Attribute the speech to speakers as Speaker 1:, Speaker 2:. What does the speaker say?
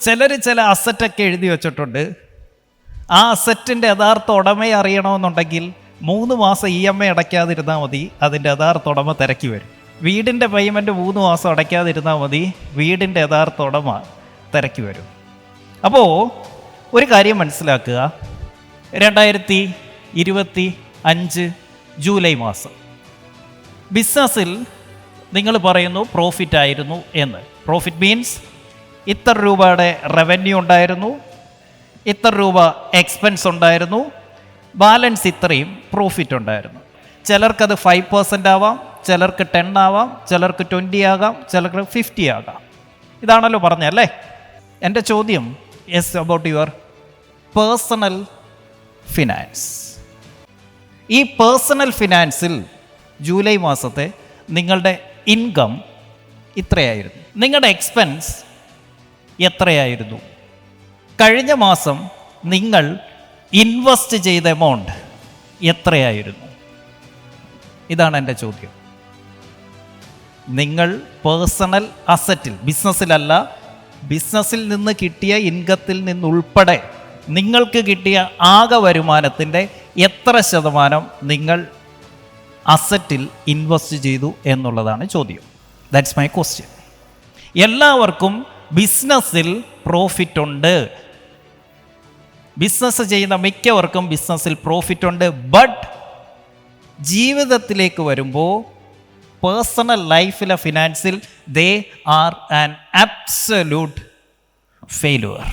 Speaker 1: ചിലർ ചില അസറ്റൊക്കെ എഴുതി വെച്ചിട്ടുണ്ട്. ആ അസറ്റിന്റെ യഥാർത്ഥ ഉടമയെ അറിയണമെന്നുണ്ടെങ്കിൽ മൂന്ന് മാസം ഇ എം ഐ അടയ്ക്കാതിരുന്നാൽ മതി അതിന്റെ യഥാർത്ഥ ഉടമ തിരക്കി വരും. വീടിന്റെ പേയ്മെന്റ് മൂന്ന് മാസം അടയ്ക്കാതിരുന്നാൽ മതി വീടിന്റെ യഥാർത്ഥ ഉടമ തിരക്കി വരും. അപ്പോൾ ഒരു കാര്യം മനസ്സിലാക്കുക. രണ്ടായിരത്തി ഇരുപത്തി അഞ്ച് ജൂലൈ മാസം. ബിസിനസ്സിൽ നിങ്ങൾ പറയുന്നു പ്രോഫിറ്റ് ആയിരുന്നു എന്ന്. പ്രോഫിറ്റ് മീൻസ് ഇത്ര രൂപയുടെ റവന്യൂ ഉണ്ടായിരുന്നു. ഇത്ര രൂപ എക്സ്പെൻസ് ഉണ്ടായിരുന്നു. ബാലൻസ് ഇത്രയും പ്രോഫിറ്റ് ഉണ്ടായിരുന്നു. ചിലർക്കത് ഫൈവ് പെർസെന്റ് ആവാം ചിലർക്ക് ടെൻ ആവാം ചിലർക്ക് ട്വന്റി ആകാം ചിലർക്ക് ഫിഫ്റ്റി ആകാം. ഇതാണല്ലോ പറഞ്ഞല്ലേ എന്റെ ചോദ്യം as about your personal finance ഈ പേഴ്സണൽ ഫിനാൻസിൽ ജൂലൈ മാസത്തെ നിങ്ങളുടെ ഇൻകം ഇത്രയായിരുന്നു. നിങ്ങളുടെ എക്സ്പെൻസ് എത്രയായിരുന്നു? കഴിഞ്ഞ മാസം നിങ്ങൾ ഇൻവെസ്റ്റ് ചെയ്ത എമൗണ്ട് എത്രയായിരുന്നു? ഇതാണ് എന്റെ ചോദ്യം. നിങ്ങൾ പേഴ്സണൽ അസറ്റിൽ ബിസിനസ്സിലല്ല ബിസിനസ്സിൽ നിന്ന് കിട്ടിയ ഇൻകത്തിൽ നിന്നുൾപ്പെടെ നിങ്ങൾക്ക് കിട്ടിയ ആകെ വരുമാനത്തിന്റെ എത്ര ശതമാനം നിങ്ങൾ അസറ്റിൽ ഇൻവെസ്റ്റ് ചെയ്തു എന്നുള്ളതാണ് ചോദ്യം. ദാറ്റ്സ് മൈ ക്വസ്റ്റ്യൻ എല്ലാവർക്കും ബിസിനസ്സിൽ പ്രോഫിറ്റ് ഉണ്ട് ബിസിനസ് ചെയ്യുന്ന മിക്കവർക്കും ബിസിനസ്സിൽ പ്രോഫിറ്റ് ഉണ്ട് ബട്ട് ജീവിതത്തിലേക്ക് വരുമ്പോൾ പേഴ്സണൽ ലൈഫിലെ ഫിനാൻസിൽ they are an absolute failure